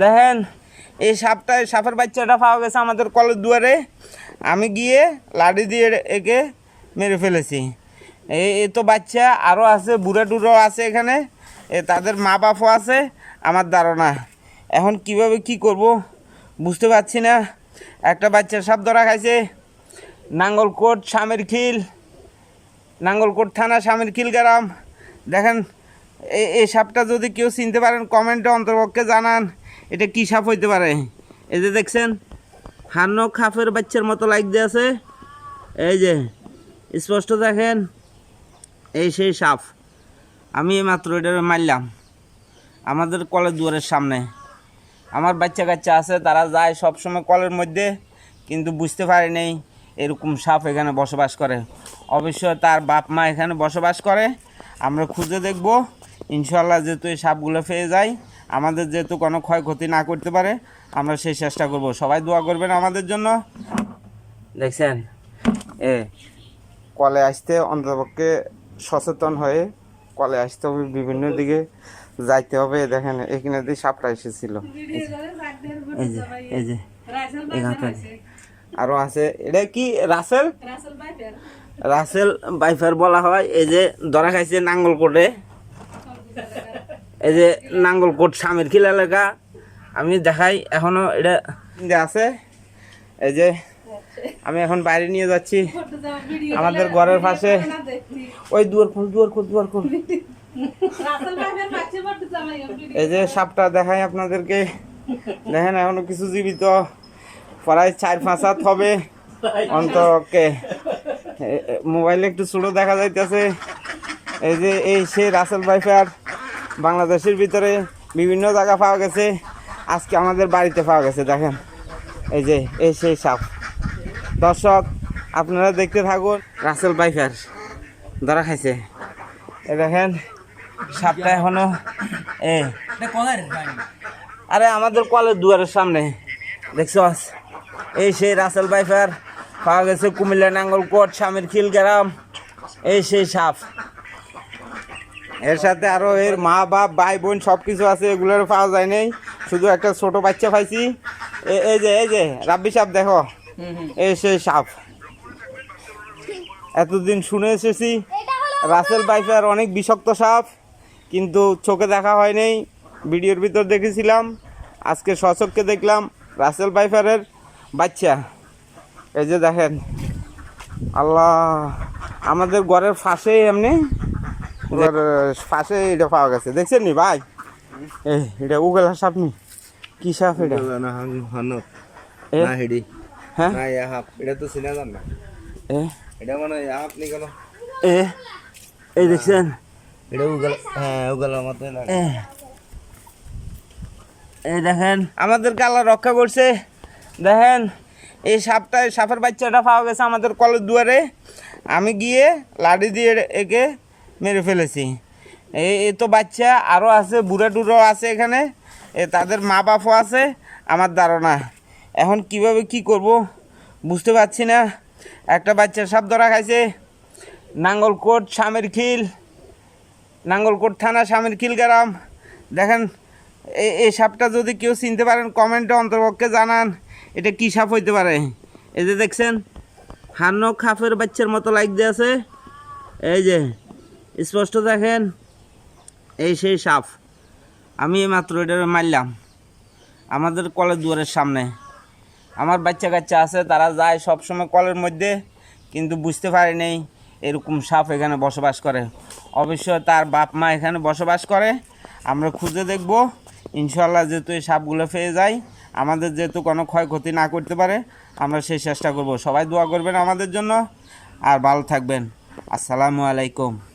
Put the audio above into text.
দেখেন, এই সাপটা সাপের বাচ্চাটা পাওয়া গেছে আমাদের কলের দুয়ারে। আমি গিয়ে লাঠি দিয়ে একে মেরে ফেলেছি। এই এ তো বাচ্চা আরও আছে, বুড়া টুড়ো আছে এখানে। এ, তাদের মা বাপও আছে, আমার ধারণা। এখন কীভাবে কি করব বুঝতে পারছি না। একটা বাচ্চা সাপ ধরা খাইছে, নাঙ্গলকোট স্বামীর খিল, নাঙ্গলকোট থানা স্বামীর খিল গ্রাম দেখেন এই সাপটা যদি কেউ চিনতে পারেন, কমেন্টে অন্তর্পক্ষে জানান। এটা কী সাপ হইতে পারে? এই যে দেখছেন, হান্ন খাফের বাচ্চার মতো লাইক দিয়ে আছে। এই যে, স্পষ্ট দেখেন, এই সেই সাপ। আমি এইমাত্র এটা মারলাম, আমাদের কলের দুয়ারের সামনে। আমার বাচ্চা কাচ্চা আছে, তারা যায় সবসময় কলের মধ্যে, কিন্তু বুঝতে পারে নেই এরকম সাপ এখানে বসবাস করে। অবশ্যই তার বাপ মা এখানে বসবাস করে, আমরা খুঁজে দেখব। ইনশাল্লাহ যেহেতু এই সাপগুলো পেয়ে যায় আমাদের যেহেতু কোনো ক্ষয়ক্ষতি না করতে পারে আমরা সেই চেষ্টা করব। সবাই দোয়া করবেন আমাদের জন্য। দেখছেন? এ কলে আসতে অন্তপক্ষে সচেতন হয়ে কলে আসতে হবে বিভিন্ন দিকে যাইতে হবে। দেখেন এখানে দিয়ে সাপটা এসেছিল। এই যে এই যে এখানে আরও আছে। এটা কি রাসেল? রাসেল বাইফার বলা হয়। এই যে ধরা খাইছে নাঙ্গলকোটে। এই যে নাঙ্গলকোট স্বামীর খিল এলাকা আমি দেখাই, এখনও এটা আছে, এই যে আমি এখন বাইরে নিয়ে যাচ্ছি। আমাদের ঘরের পাশে। ওই দুয়ার খোল দুয়ার খোল দুয়ার খোল। এই যে সাপটা দেখাই আপনাদেরকে। দেখেন, এখনও কিছু জীবিত। প্রায় চার পাঁচ হাত হবে অন্তকে মোবাইলে একটু ছোটো দেখা যাইতেছে। এই যে এই সেই রাসেল বাইফার বাংলাদেশের ভিতরে বিভিন্ন জায়গা পাওয়া গেছে। আজকে আমাদের বাড়িতে পাওয়া গেছে, দেখেন। এই যে, এই সেই সাপ। দর্শক, আপনারা দেখতে থাকুন, রাসেল বাইফার ধরা খাইছে। এ দেখেন, সাপটা এখনও, এ। আরে, আমাদের কলের দুয়ারের সামনে, দেখছ? এই সেই রাসেল বাইফার পাওয়া গেছে কুমিল্লা নাঙ্গলকোট, স্বামীর খিল গ্রাম এই সেই সাপ। এর সাথে আরও এর মা বাপ ভাই বোন সব কিছু আছে এগুলোর পাওয়া যায় নাই। শুধু একটা ছোট বাচ্চা পাইছি। এ- এই যে এই যে রাব্বি সাপ দেখো। এই সে সাপ। এতদিন শুনে এসেছি। রাসেল বাইফার অনেক বিষাক্ত সাপ কিন্তু চোখে দেখা হয় নাই। ভিডিওর ভিতর দেখেছিলাম। আজকে সচককে দেখলাম রাসেল বাইফারের বাচ্চা। এই যে দেখেন। আল্লাহ আমাদের ঘরের পাশে এমনি। ঘরের পাশে এটা পাওয়া গেছে। দেখছেন নি ভাই? এই এটা উগেলা সাপ নি। কি সাপ এটা? না হান- হানত। না হেডি। হ্যাঁ? না ইয়াহাপ এটা তো চিনা যান না। এ? এটা মানে ইয়াহাপ নি কেন? এ? এই দেখছেন? এটা উগাল হ্যাঁ উগালের মতো এ? এই দেখেন। আমাদের কালা রক্ষা করছে। দেখেন এই সাপটা সাপের বাচ্চাটা পাওয়া গেছে আমাদের কলের দুয়ারে। আমি গিয়ে লাড়ি দিয়ে একে মেরে ফেলেছি। এ তো বাচ্চা আরও আছে, বুড়া টুড়ো আছে এখানে। এ, তাদের মা বাপও আছে, আমার ধারণা। এখন কীভাবে কি করব, বুঝতে পারছি না। একটা বাচ্চা সাপ ধরা খাইছে, নাঙ্গলকোট স্বামীর খিল, নাঙ্গলকোট থানা স্বামীর খিল গ্রাম দেখেন এই সাপটা যদি কেউ চিনতে পারেন কমেন্টে অন্তর্পক্ষে জানান, এটা কী সাপ হইতে পারে। এই যে দেখছেন হান্ন খাফের বাচ্চার মতো লাইক দিয়ে আছে। এই যে স্পষ্ট দেখেন? এই সেই সাপ। আমি মাত্র এটা মারলাম। আমাদের কলের দুয়ারের সামনে। আমার বাচ্চা কাচ্চা আছে, তারা যায় সবসময় কলের মধ্যে, কিন্তু বুঝতে পারে নেই এরকম সাপ এখানে বসবাস করে। অবশ্যই তার বাপ মা এখানে বসবাস করে। আমরা খুঁজে দেখব। ইনশাল্লাহ যেহেতু এই সাপগুলো পেয়ে যায় আমাদের যেহেতু কোনো ক্ষয়ক্ষতি না করতে পারে, আমরা সেই চেষ্টা করব। সবাই দোয়া করবেন আমাদের জন্য। আর ভালো থাকবেন। আসসালামু আলাইকুম।